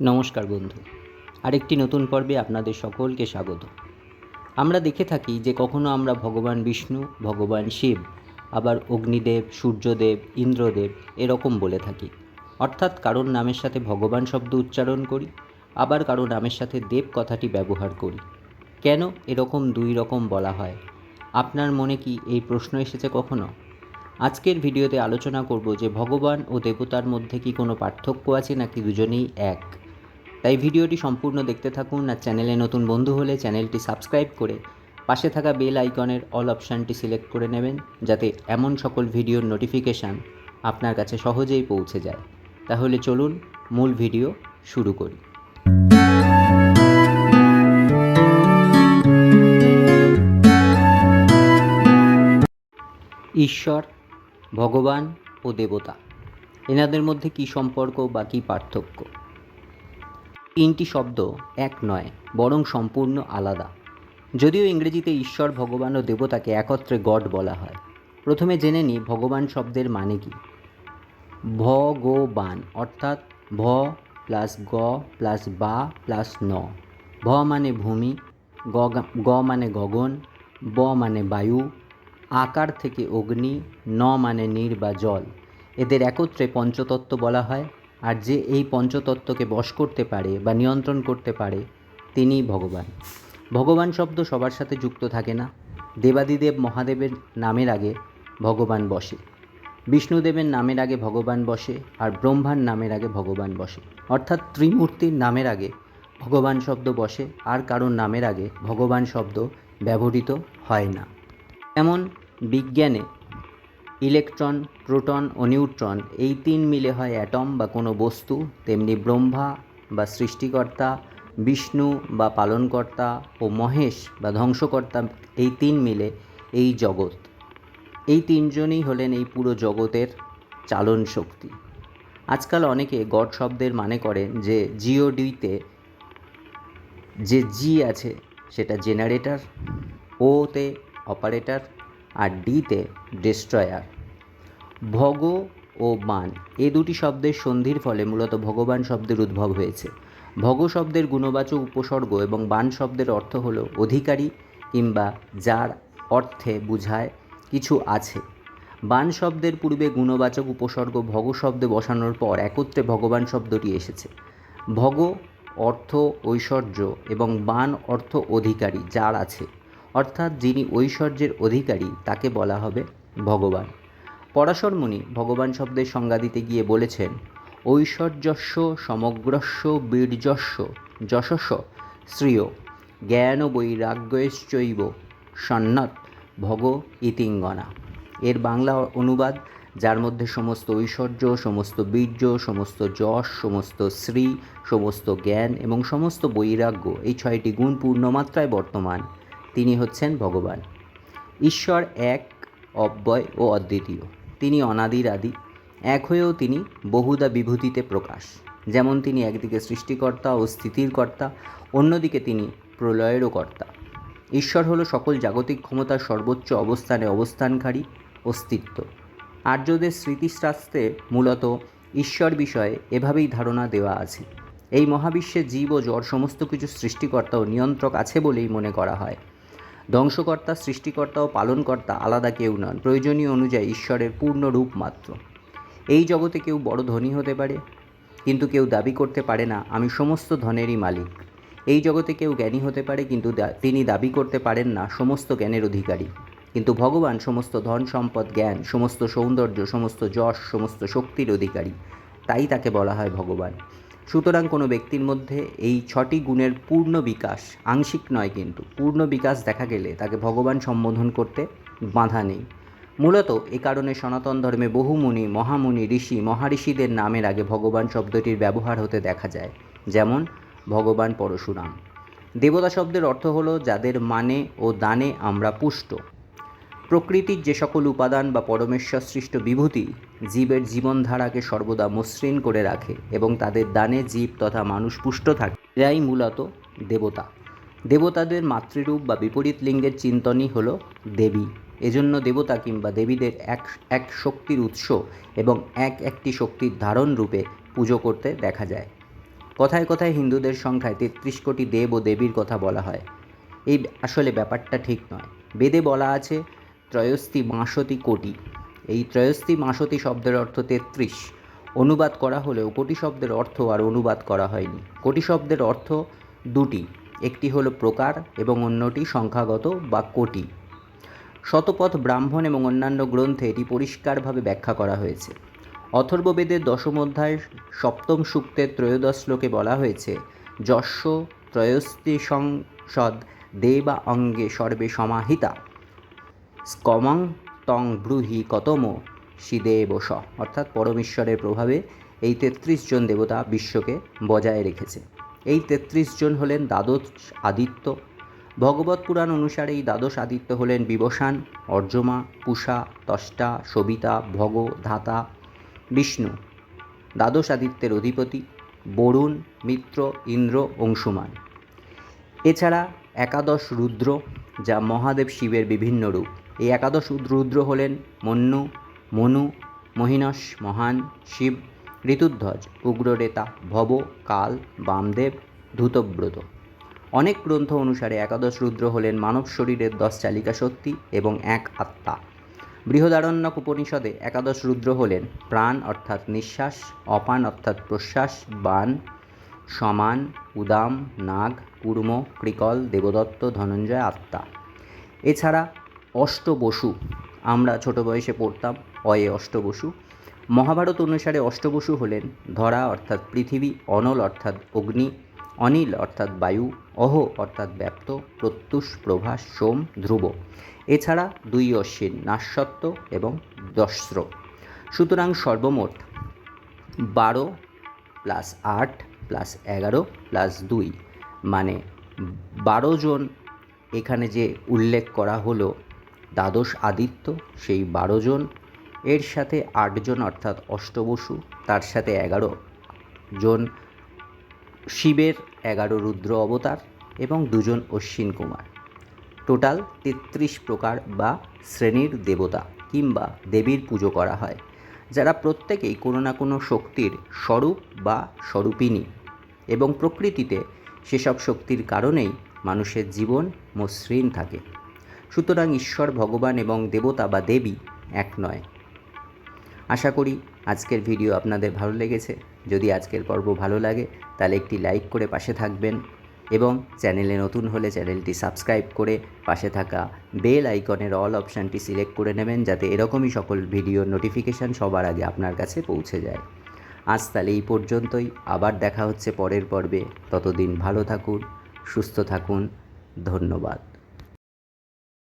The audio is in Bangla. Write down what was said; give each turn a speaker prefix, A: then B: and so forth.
A: নমস্কার বন্ধু, আরেকটি নতুন পর্বে আপনাদের সকলকে স্বাগত। আমরা দেখে থাকি যে কখনো আমরা ভগবান বিষ্ণু, ভগবান শিব, আবার অগ্নিদেব, সূর্যদেব, ইন্দ্রদেব এরকম বলে থাকি। অর্থাৎ কারোর নামের সাথে ভগবান শব্দ উচ্চারণ করি, আবার কারও নামের সাথে দেব কথাটি ব্যবহার করি। কেন এরকম দুই রকম বলা হয়? আপনার মনে কি এই প্রশ্ন এসেছে কখনো? আজকের ভিডিওতে আলোচনা করব যে ভগবান ও দেবতার মধ্যে কি কোনো পার্থক্য আছে নাকি দুজনেই এক? তাই ভিডিওটি সম্পূর্ণ দেখতে থাকুন আর চ্যানেলে নতুন বন্ধু হলে চ্যানেলটি সাবস্ক্রাইব করে পাশে থাকা বেল আইকনের অল অপশানটি সিলেক্ট করে নেবেন যাতে এমন সকল ভিডিওর নোটিফিকেশান আপনার কাছে সহজেই পৌঁছে যায়। তাহলে চলুন মূল ভিডিও শুরু করি। ঈশ্বর, ভগবান ও দেবতা, এনাদের মধ্যে কী সম্পর্ক বা কী পার্থক্য? তিনটি শব্দ, এক নয়, বরং সম্পূর্ণ আলাদা। যদিও ইংরেজিতে ঈশ্বর, ভগবান ও দেবতাকে একত্রে গড বলা হয়। প্রথমে জেনে নিই ভগবান শব্দের মানে কি। ভ, গো, বান, অর্থাৎ ভ প্লাস গ প্লাস বা প্লাস ন। ভ মানে ভূমি গ মানে গগন, ব মানে বায়ু, আকার থেকে অগ্নি, ন মানে নীর বা জল। এদের একত্রে পঞ্চতত্ত্ব বলা হয়। আর যে এই পঞ্চতত্ত্বকে বশ করতে পারে বা নিয়ন্ত্রণ করতে পারে, তিনিই ভগবান। ভগবান শব্দ সবার সাথে যুক্ত থাকে না। দেবাদিদেব মহাদেবের নামের আগে ভগবান বসে। বিষ্ণুদেবের নামের আগে ভগবান বসে আর ব্রহ্মার নামের আগে ভগবান বসে। অর্থাৎ ত্রিমূর্তির নামের আগে ভগবান শব্দ বসে, আর কারোর নামের আগে ভগবান শব্দ ব্যবহৃত হয় না। এমন বিজ্ঞানে ইলেকট্রন, প্রোটন ও নিউট্রন এই তিন মিলে হয় অ্যাটম বা কোনো বস্তু, তেমনি ব্রহ্মা বা সৃষ্টিকর্তা, বিষ্ণু বা পালনকর্তা ও মহেশ বা ধ্বংসকর্তা এই তিন মিলে এই জগৎ। এই তিনজনই হলেন এই পুরো জগতের চালন শক্তি। আজকাল অনেকে গড শব্দের মানে করেন যে জিওডিতে যে জি আছে সেটা জেনারেটর ওতে অপারেটর আর ডিতে ডিস্ট্রয়ার ভগ ও বান এ দুটি শব্দের সন্ধির ফলে মূলত ভগবান শব্দের উদ্ভব হয়েছে। ভগ শব্দের গুণবাচক উপসর্গ এবং বান শব্দের অর্থ হলো অধিকারী কিংবা যার অর্থে বুঝায় কিছু আছে। বান শব্দের পূর্বে গুণবাচক উপসর্গ ভগ শব্দে বসানোর পর একত্রে ভগবান শব্দটি এসেছে। ভগ অর্থ ঐশ্বর্য এবং বান অর্থ অধিকারী, যার আছে। অর্থাৎ যিনি ঐশ্বর্যের অধিকারী, তাকে বলা হবে ভগবান। পরাশরমণি ভগবান শব্দের সংজ্ঞা দিতে গিয়ে বলেছেন ঐশ্বর্যস্য সমগ্রস্য বীর্যস্য যশস্ব, শ্রিয় জ্ঞান বৈরাগ্যশ্চৈব সন্ন্যত ভগ ইতিঙ্গনা। এর বাংলা অনুবাদ, যার মধ্যে সমস্ত ঐশ্বর্য, সমস্ত বীর্য, সমস্ত যশ, সমস্ত শ্রী, সমস্ত জ্ঞান এবং সমস্ত বৈরাগ্য, এই ছয়টি গুণ পূর্ণমাত্রায় বর্তমান। তিনি হচ্ছেন ভগবান। ঈশ্বর এক, অব্যয় ও অদ্বিতীয়। তিনি অনাদির আদি এক হয়েও তিনি বহুদা বিভূতিতে প্রকাশ। যেমন তিনি একদিকে সৃষ্টিকর্তা ও স্থিতির কর্তা, অন্যদিকে তিনি প্রলয়েরও কর্তা। ঈশ্বর হলো সকল জাগতিক ক্ষমতার সর্বোচ্চ অবস্থানে অবস্থানকারী অস্তিত্ব। আর্যদের স্মৃতিশাস্ত্রে মূলত ঈশ্বর বিষয়ে এভাবেই ধারণা দেওয়া আছে। এই মহাবিশ্বে জীব ও জ্বর সমস্ত কিছু সৃষ্টিকর্তা ও নিয়ন্ত্রক আছে বলেই মনে করা হয়। ধ্বংসকর্তা, সৃষ্টিকর্তা ও পালনকর্তা আলাদা কেউ নন। প্রয়োজনীয় অনুযায়ী ঈশ্বরের পূর্ণ রূপ মাত্র। এই জগতে কেউ বড় ধনী হতে পারে, কিন্তু কেউ দাবি করতে পারে না, আমি সমস্ত ধনেরই মালিক। এই জগতে কেউ জ্ঞানী হতে পারে, কিন্তু তিনি দাবি করতে পারেন না, সমস্ত জ্ঞানের অধিকারী। কিন্তু ভগবান সমস্ত ধন সম্পদ, জ্ঞান, সমস্ত সৌন্দর্য, সমস্ত যশ, সমস্ত শক্তির অধিকারী। তাই তাকে বলা হয় ভগবান। সুতরাং কোনো ব্যক্তির মধ্যে এই ছটি গুণের পূর্ণ বিকাশ, আংশিক নয় কিন্তু, পূর্ণ বিকাশ দেখা গেলে তাকে ভগবান সম্বোধন করতে বাধা নেই। মূলত এ কারণে সনাতন ধর্মে বহু মুনি, মহামুনি, ঋষি, মহাঋষিদের নামের আগে ভগবান শব্দটির ব্যবহার হতে দেখা যায়, যেমন ভগবান পরশুরাম। দেবতা শব্দের অর্থ হলো যাদের মানে ও দানে আমরা পুষ্ট। প্রকৃতির যে সকল উপাদান বা পরমেশ্বর সৃষ্ট বিভূতি জীবের জীবনধারাকে সর্বদা মসৃণ করে রাখে এবং তাদের দানে জীব তথা মানুষ পুষ্ট থাকে, এরাই মূলত দেবতা। দেবতাদের মাতৃরূপ বা বিপরীত লিঙ্গের চিন্তনই হল দেবী। এজন্য দেবতা কিংবা দেবীদের এক এক শক্তির উৎস এবং এক একটি শক্তির ধারণ রূপে পুজো করতে দেখা যায়। কথায় কথায় হিন্দুদের সংখ্যায় তেত্রিশ কোটি দেব ও দেবীর কথা বলা হয়। এই আসলে ব্যাপারটা ঠিক নয়। বেদে বলা আছে ত্রয়স্তি মাসতি কোটি। এই ত্রয়স্তি মাসতি শব্দের অর্থ তেত্রিশ। অনুবাদ করা হলেও কোটি শব্দের অর্থ আর অনুবাদ করা হয়নি। কোটি শব্দের অর্থ দুটি, একটি হলো প্রকার এবং অন্যটি সংখ্যাগত বা কোটি। শতপথ ব্রাহ্মণ এবং অন্যান্য গ্রন্থে এটি পরিষ্কারভাবে ব্যাখ্যা করা হয়েছে। অথর্ববেদের দশম অধ্যায় সপ্তম সূক্তের ত্রয়োদশ শ্লোকে বলা হয়েছে যস্য ত্রয়স্তি সংসদ দেবা অঙ্গে সর্বে সমাহিতা। স্কমং তং ব্রুহি কতম শিদেব স। অর্থাৎ পরমেশ্বরের প্রভাবে এই তেত্রিশ জন দেবতা বিশ্বকে বজায় রেখেছে। এই তেত্রিশ জন হলেন দ্বাদশ আদিত্য। ভগবত পুরাণ অনুসারে এই দ্বাদশ আদিত্য হলেন বিবসান, অর্জমা, পুষা, তষ্টা, সবিতা, ভগ, ধাতা, বিষ্ণু। দ্বাদশ আদিত্যের অধিপতি বরুণ, মিত্র, ইন্দ্র, অংশুমান। এছাড়া একাদশ রুদ্র, যা মহাদেব শিবের বিভিন্ন রূপ। এই একাদশ রুদ্র হলেন মন্নু, মনু, মহিনস, মহান, শিব, ঋতুধ্বজ, উগ্ররেতা, ভব, কাল, বামদেব, ধূতব্রত। অনেক গ্রন্থ অনুসারে একাদশ রুদ্র হলেন মানব শরীরের দশ চালিকা শক্তি এবং এক আত্মা। বৃহদারণ্যক উপনিষদে একাদশ রুদ্র হলেন প্রাণ অর্থাৎ নিঃশ্বাস, অপান অর্থাৎ প্রশ্বাস বান সমান, উদাম, নাগ কুর্ম কৃকল, দেবদত্ত, ধনঞ্জয়, আত্মা। এছাড়া অষ্টবসু। আমরা ছোট বয়সে পড়তাম অয়ে অষ্টবসু। মহাভারত অনুসারে অষ্টবসু হলেন ধরা অর্থাৎ পৃথিবী, অনল অর্থাৎ অগ্নি, অনিল অর্থাৎ বায়ু, অহ অর্থাৎ ব্যাপ্ত, প্রত্যুষ, প্রভাস, সোম, ধ্রুব। এছাড়া দুই অশ্বিন নাশ্বত্ব এবং দস্র সুতরাং সর্বমোট বারো প্লাস আট প্লাস এগারো প্লাস দুই। মানে বারো জন এখানে যে উল্লেখ করা হলো দ্বাদশ আদিত্য, সেই বারো জন, এর সাথে আটজন অর্থাৎ অষ্টবসু, তার সাথে এগারো জন শিবের, এগারো রুদ্র অবতার এবং দুজন অশ্বিন কুমার। টোটাল তেত্রিশ প্রকার বা শ্রেণির দেবতা কিংবা দেবীর পুজো করা হয়, যারা প্রত্যেকেই কোনো না কোনো শক্তির স্বরূপ বা স্বরূপিণী এবং প্রকৃতিতে সেসব শক্তির কারণেই মানুষের জীবন মসৃণ থাকে। সুতরাং ঈশ্বর ভগবান এবং দেবতা বা দেবী এক নয়। আশা করি আজকের ভিডিও আপনাদের ভালো লেগেছে। যদি আজকের পর্ব ভালো লাগে, তাহলে একটি লাইক করে পাশে থাকবেন এবং চ্যানেলে নতুন হলে চ্যানেলটি সাবস্ক্রাইব করে পাশে থাকা বেল আইকনের অল অপশানটি সিলেক্ট করে নেবেন যাতে এরকমই সকল ভিডিওর নোটিফিকেশান সবার আগে আপনার কাছে পৌঁছে যায়। আজ তাহলে এই পর্যন্তই। আবার দেখা হচ্ছে পরের পর্বে। ততদিন ভালো থাকুন, সুস্থ থাকুন। ধন্যবাদ।